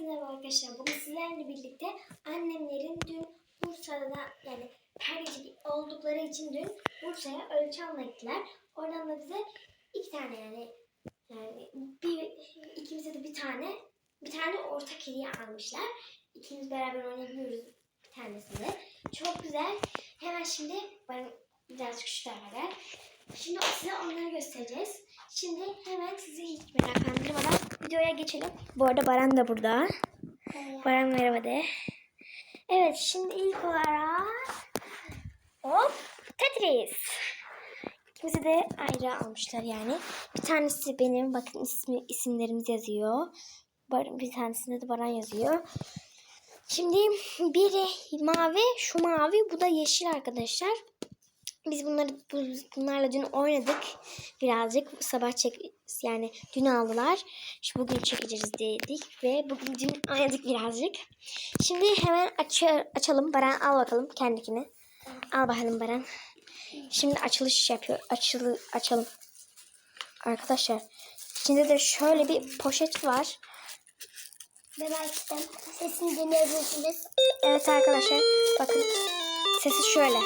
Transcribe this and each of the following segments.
merhaba arkadaşlar. Bugün sizlerle birlikte annemlerin dün Bursa'da yani pergeci oldukları için dün Bursa'ya ölçü gittiler. Oradan da bize iki tane yani yani bir ikimize de bir tane bir tane ortak hediye almışlar. İkimiz beraber oynayabiliyoruz bir tanesini. Çok güzel. Hemen şimdi ben birazcık şu tarafa Şimdi size onları göstereceğiz. Şimdi hemen sizi hiç meraklandırmadan videoya geçelim. Bu arada Baran da burada. Baran merhaba de. Evet şimdi ilk olarak hop Tetris. İkimizi de ayrı almışlar yani. Bir tanesi benim bakın ismi isimlerimiz yazıyor. Bar- Bir tanesinde de Baran yazıyor. Şimdi biri mavi, şu mavi, bu da yeşil arkadaşlar. Biz bunları bu- bunlarla dün oynadık birazcık. Sabah çek yani dün aldılar. Şu bugün çekeceğiz dedik ve bugün dün oynadık birazcık. Şimdi hemen aç açalım. Baran al bakalım kendikini. Al bakalım Baran. Şimdi açılış yapıyor. Açılı açalım. Arkadaşlar içinde de şöyle bir poşet var. Ben açtım. Sesini dinleyebilirsiniz. Evet arkadaşlar bakın sesi şöyle.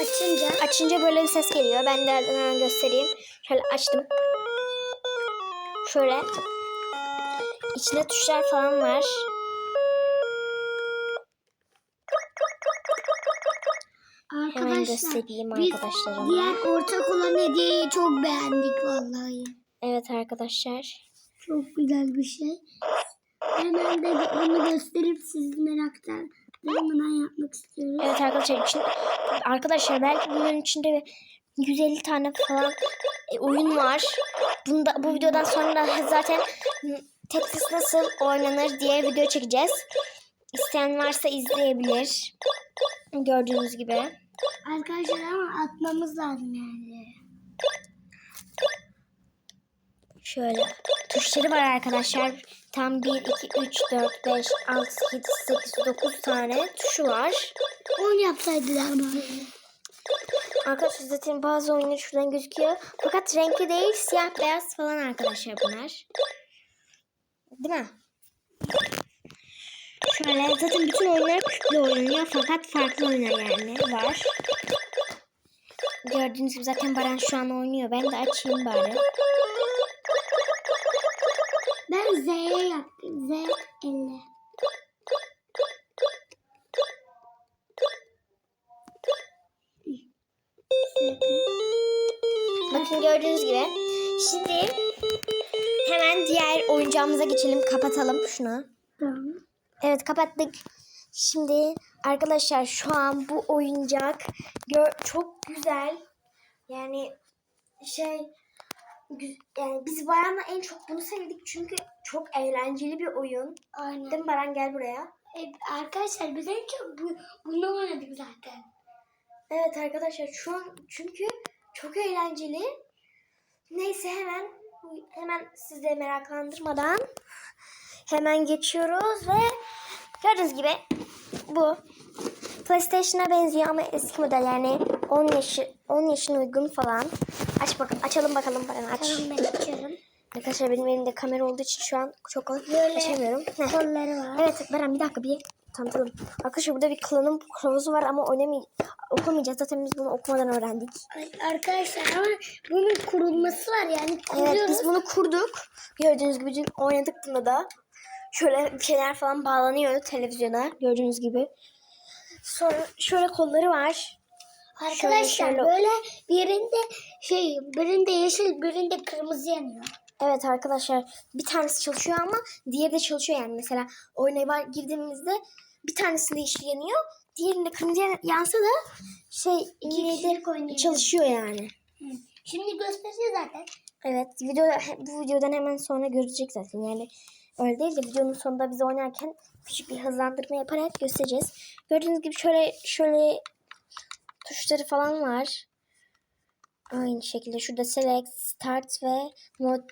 Açınca Açınca böyle bir ses geliyor. Ben de hemen göstereyim. Şöyle açtım. Şöyle. İçinde tuşlar falan var. Hemen arkadaşlar göstereyim biz arkadaşlarıma. diğer ortak olan hediyeyi çok beğendik vallahi. Evet arkadaşlar. Çok güzel bir şey. Hemen de bunu gösterip siz meraktan hemen yapmak istiyoruz. Evet arkadaşlar için arkadaşlar belki bunun içinde 150 tane falan e, oyun var. Bunda bu videodan sonra zaten m, Tetris nasıl oynanır diye video çekeceğiz. İsteyen varsa izleyebilir. Gördüğünüz gibi. Arkadaşlar ama atmamız lazım yani. Şöyle tuşları var arkadaşlar. Tam 1, 2, 3, 4, 5, 6, 7, 8, 9 tane tuşu var. Onu yapsaydılar bari. Arkadaşlar zaten bazı oyunlar şuradan gözüküyor. Fakat renkli değil siyah beyaz falan arkadaşlar bunlar. Değil mi? Şöyle zaten bütün oyunlar kütle oynanıyor fakat farklı oyunlar yani var. Gördüğünüz gibi zaten Baran şu an oynuyor. Ben de açayım bari. Ben Z'ye yaptım. Z 50. Bakın gördüğünüz gibi. Şimdi hemen diğer oyuncağımıza geçelim. Kapatalım şunu. Tamam. Evet kapattık. Şimdi arkadaşlar şu an bu oyuncak çok güzel. Yani şey yani biz Baran'la en çok bunu sevdik çünkü çok eğlenceli bir oyun. Aynen. Değil mi Baran gel buraya. E, arkadaşlar biz en çok bu, bunu oynadık zaten. Evet arkadaşlar şu an çünkü çok eğlenceli. Neyse hemen hemen size meraklandırmadan hemen geçiyoruz ve gördüğünüz gibi bu PlayStation'a benziyor ama eski model yani 10 yaşı 10 yaşına uygun falan. Aç bakalım açalım bakalım Baran aç. Tamam ben açıyorum. Arkadaşlar benim elimde kamera olduğu için şu an çok açamıyorum. Kolları var. Evet Baran bir dakika bir tanıtalım. Arkadaşlar burada bir klanın kılavuzu var ama oynamay okumayacağız. Zaten biz bunu okumadan öğrendik. Ay, Arkadaşlar ama bunun kurulması var yani kuruyoruz. Evet biz bunu kurduk. Gördüğünüz gibi oynadık bunda da. Şöyle bir şeyler falan bağlanıyor televizyona gördüğünüz gibi. Sonra şöyle kolları var. Arkadaşlar şöyle- böyle birinde şey birinde yeşil birinde kırmızı yanıyor. Evet arkadaşlar bir tanesi çalışıyor ama diğeri de çalışıyor yani. Mesela oynaya girdiğimizde bir tanesinde yeşil yanıyor. Diğerinde kırmızı yan- yansa da şey İki yine kişilik de oynayabiliriz. çalışıyor yani. Hı. Şimdi göstereceğiz zaten. Evet video bu videodan hemen sonra görecek zaten yani öyle değil de videonun sonunda biz oynarken küçük bir hızlandırma yaparak göstereceğiz. Gördüğünüz gibi şöyle şöyle tuşları falan var. Aynı şekilde şurada select, start ve mod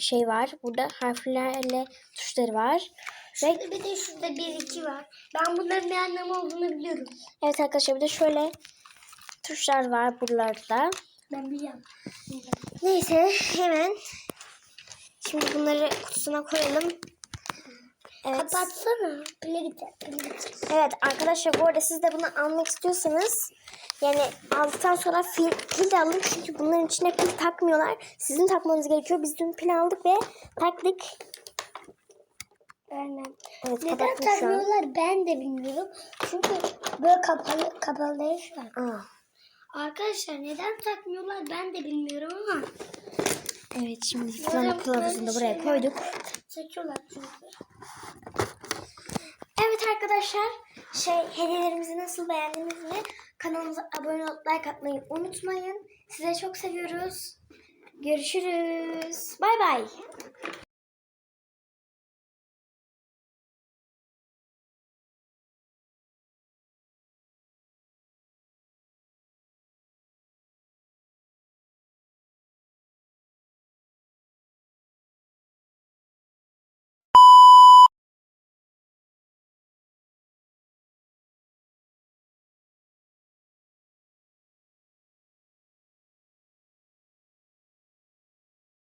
şey var. Burada harflerle tuşları var. Ve Ve bir de şurada bir iki var. Ben bunların ne anlamı olduğunu biliyorum. evet arkadaşlar bir de şöyle tuşlar var buralarda. Ben biliyorum. Neyse hemen Şimdi bunları kutusuna koyalım. Evet. Kapatsana. Pile gider. Evet arkadaşlar bu arada siz de bunu almak istiyorsanız yani aldıktan sonra fil, pil de alın çünkü bunların içine pil takmıyorlar. Sizin takmanız gerekiyor. Biz dün pil aldık ve taktık. Aynen. Evet Neden takmıyorlar ben de bilmiyorum. Çünkü böyle kapalı kapalı değil şu an. Aa, Arkadaşlar neden takmıyorlar ben de bilmiyorum ama. evet şimdi kullanma kılavuzunu da buraya koyduk. Takıyorlar çünkü. Evet arkadaşlar şey hediyelerimizi nasıl beğendiniz mi? Kanalımıza abone olup like atmayı unutmayın. Size çok seviyoruz. Görüşürüz. Bay bay.